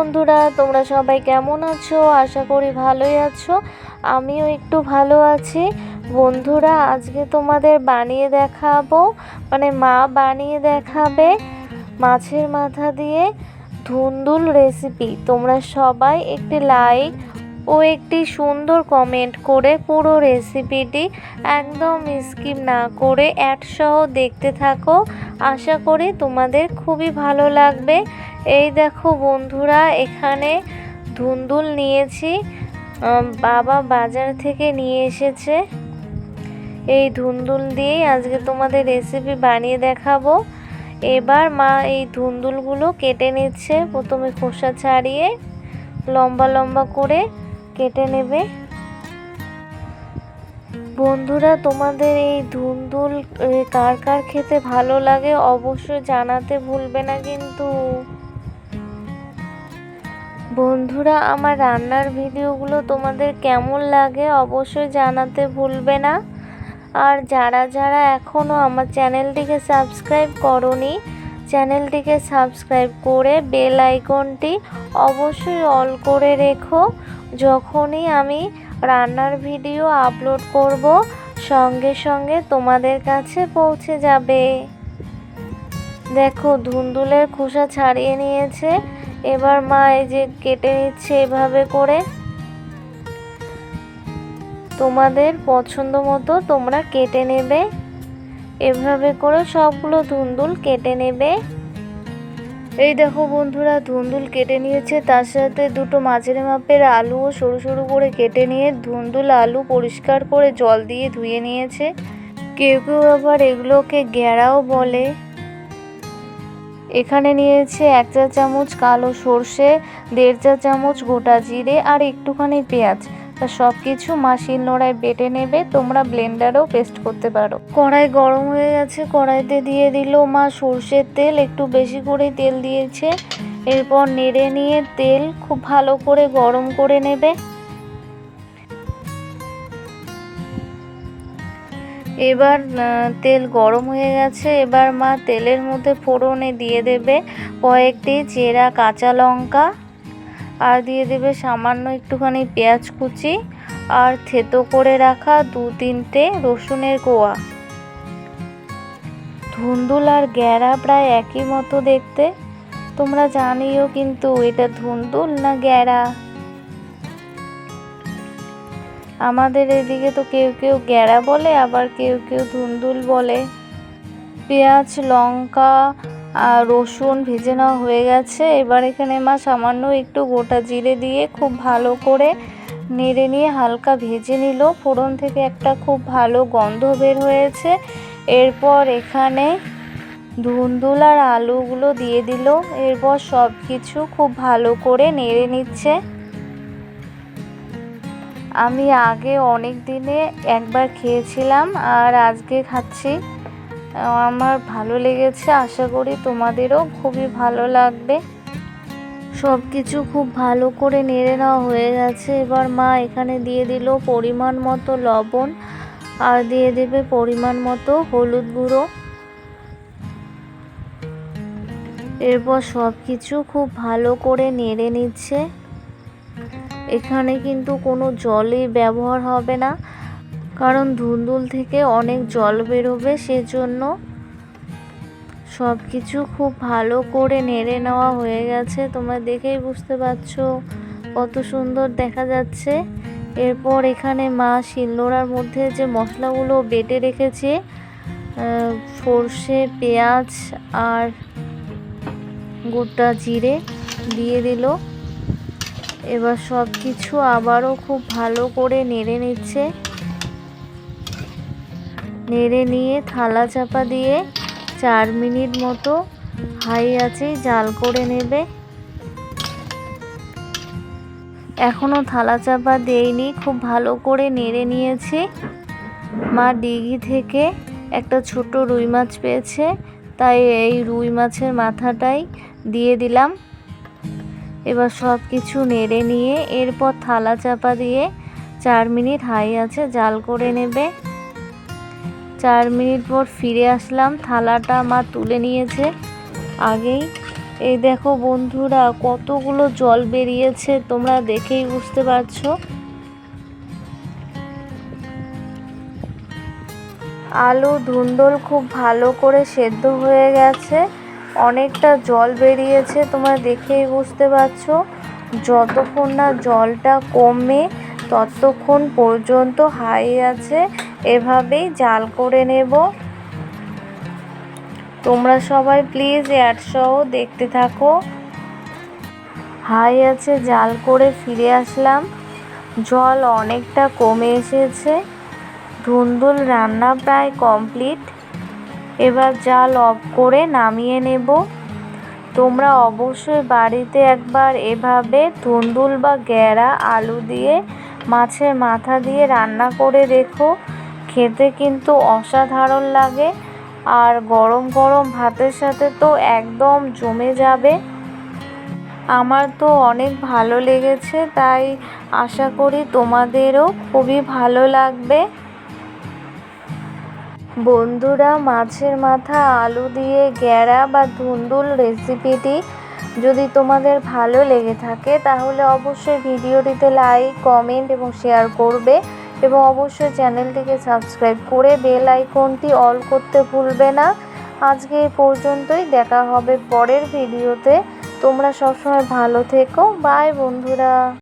বন্ধুরা, তোমরা সবাই কেমন আছো? আশা করি ভালোই আছো। আমিও একটু ভালো আছি। বন্ধুরা, আজকে তোমাদের বানিয়ে দেখাবো মানে মা বানিয়ে দেখাবে মাছের মাথা দিয়ে ধুন্দুল রেসিপি তোমরা সবাই একটি লাইক ও একটি সুন্দর কমেন্ট করে পুরো রেসিপিটি একদম স্কিপ না করে অ্যাড সহ দেখতে থাকো। আশা করি তোমাদের খুবই ভালো লাগবে। এই দেখো বন্ধুরা, এখানে ধুন্দুল নিয়েছি বাবা বাজার থেকে নিয়ে এসেছে। এই ধুন্দুল দিয়েই আজকে তোমাদের রেসিপি বানিয়ে দেখাবো। এবার মা এই ধুন্দুলগুলো কেটে নিচ্ছে, প্রথমে খোসা ছাড়িয়ে লম্বা লম্বা করে কেটে নেবে। বন্ধুরা, তোমাদের এই ধুন্দুল কার কার খেতে ভালো লাগে অবশ্যই জানাতে ভুলবে না কিন্তু। বন্ধুরা, আমার রান্নার ভিডিওগুলো তোমাদের কেমন লাগে অবশ্যই জানাতে ভুলবে না। আর যারা যারা এখনও আমার চ্যানেলটিকে সাবস্ক্রাইব করনি, চ্যানেলটিকে সাবস্ক্রাইব করে বেল আইকনটি অবশ্যই অল করে রেখো। যখনই আমি রান্নার ভিডিও আপলোড করব, সঙ্গে সঙ্গে তোমাদের কাছে পৌঁছে যাবে। দেখো, ধুন্দুলের খোসা ছাড়িয়ে নিয়েছে। এবার মা এই যে কেটে নিচ্ছে এভাবে করে। তোমাদের পছন্দ মতো তোমরা কেটে নেবে। এভাবে করে সবগুলো ধুন্দুল কেটে নেবে। এই দেখো বন্ধুরা, ধুন্দুল কেটে নিয়েছে। তার সাথে দুটো মাঝের মাপের আলুও সরু সরু করে কেটে নিয়ে ধুন্দুল আলু পরিষ্কার করে জল দিয়ে ধুয়ে নিয়েছে। কেউ কেউ আবার এগুলোকে গ্যাড়াও বলে। এখানে নিয়েছে এক চা চামচ কালো সর্ষে, দেড় চা চামচ গোটা জিরে আর একটুখানি পেঁয়াজ। তা সব কিছু মাসির নোড়ায় বেটে নেবে, তোমরা ব্লেন্ডারেও পেস্ট করতে পারো। কড়াই গরম হয়ে গেছে, কড়াইতে দিয়ে দিল মা সর্ষের তেল, একটু বেশি করে তেল দিয়েছে। এরপর নেড়ে নিয়ে তেল খুব ভালো করে গরম করে নেবে। এবার তেল গরম হয়ে গেছে। এবার মা তেলের মধ্যে ফোড়নে দিয়ে দেবে কয়েকটি চেরা কাঁচা লঙ্কা আর দিয়ে দেবে সামান্য একটুখানি পেঁয়াজ কুচি আর থেতো করে রাখা দু তিনটে রসুনের কোয়া। ধুন্দুল আর গ্যাড়া প্রায় একই মতো দেখতে। তোমরা জানিও কিন্তু এটা ধুন্দুল না গ্যাড়া আমাদের এদিকে তো কেউ কেউ গ্যাড়া বলে, আবার কেউ কেউ ধুন্দুল বলে। পেঁয়াজ, লঙ্কা আর রসুন ভেজে নেওয়া হয়ে গেছে। এবার এখানে মা সামান্য একটু গোটা জিরে দিয়ে খুব ভালো করে নেড়ে নিয়ে হালকা ভেজে নিল। ফোড়ন থেকে একটা খুব ভালো গন্ধ বের হয়েছে। এরপর এখানে ধুন্দুল আর আলুগুলো দিয়ে দিল। এরপর সব কিছু খুব ভালো করে নেড়ে নিচ্ছে। আমি আগে অনেক দিনে একবার খেয়েছিলাম আর আজকে খাচ্ছি। আমার ভালো লেগেছে, আশা করি তোমাদেরও খুবই ভালো লাগবে। সব কিছু খুব ভালো করে নেড়ে নেওয়া হয়ে গেছে। এবার মা এখানে দিয়ে দিল পরিমাণ মতো লবণ আর দিয়ে দেবে পরিমাণ মতো হলুদ গুঁড়ো। এরপর সব কিছু খুব ভালো করে নেড়ে নিচ্ছে। এখানে কিন্তু কোনো জলই ব্যবহার হবে না। কারণ ধুন্দুল থেকে অনেক জল বেরোবে, সেজন্য সব কিছু খুব ভালো করে নেড়ে নেওয়া হয়ে গেছে। তোমরা দেখেই বুঝতে পারছ কত সুন্দর দেখা যাচ্ছে। এরপর এখানে মা শিলনোড়ার মধ্যে যে মশলাগুলো বেটে রেখেছে সর্ষে, পেঁয়াজ আর গোটা জিরে দিয়ে দিল। এবার সব কিছু আবারও খুব ভালো করে নেড়ে নিচ্ছে। নেড়ে নিয়ে থালা চাপা দিয়ে চার মিনিট মতো হাই আছে, জাল করে নেবে। এখনও থালা চাপা দেইনি, খুব ভালো করে নেড়ে নিয়েছি। মা ডিঘি থেকে একটা ছোট রুই মাছ পেয়েছে, তাই এই রুই মাছের মাথাটাই দিয়ে দিলাম। এবার সব কিছু নেড়ে নিয়ে এরপর থালা চাপা দিয়ে চার মিনিট হাই আছে জাল করে নেবে। চার মিনিট পর ফিরে আসলাম, থালাটা মা তুলে নিয়েছে আগেই। এই দেখো বন্ধুরা, কতগুলো জল বেরিয়েছে, তোমরা দেখেই বুঝতে পারছ। আলু ধুন্দল খুব ভালো করে সেদ্ধ হয়ে গেছে। অনেকটা জল বেরিয়েছে, তোমরা দেখেই বুঝতে পারছ। যতক্ষণ না জলটা কমে, ততক্ষণ পর্যন্ত হাই আছে, এভাবেই জাল করে নেব। তোমরা সবাই প্লিজ অ্যাডসহ দেখতে থাকো। হাই আছে, জাল করে ফিরে আসলাম। জল অনেকটা কমে এসেছে। ধুন্দুল রান্না প্রায় কমপ্লিট। এবার জাল অফ করে নামিয়ে নেব। তোমরা অবশ্যই বাড়িতে একবার এভাবে ধুন্দুল বা গ্যাড়া আলু দিয়ে, মাছের মাথা দিয়ে রান্না করে দেখো খেতে কিন্তু অসাধারণ লাগে। আর গরম গরম ভাতের সাথে তো একদম জমে যাবে। আমার তো অনেক ভালো লেগেছে, তাই আশা করি তোমাদেরও খুবই ভালো লাগবে। বন্ধুরা, মাছের মাথা, আলু দিয়ে গ্যাড়া বা ধুন্দুল রেসিপিটি যদি তোমাদের ভালো লেগে থাকে, তাহলে অবশ্যই ভিডিওটিতে লাইক, কমেন্ট এবং শেয়ার করবে এবং অবশ্যই চ্যানেলটিকে সাবস্ক্রাইব করে বেল আইকনটি অল করতে ভুলবে না। আজকে এই পর্যন্তই, দেখা হবে পরের ভিডিওতে। তোমরা সবসময় ভালো থেকো। বাই বন্ধুরা।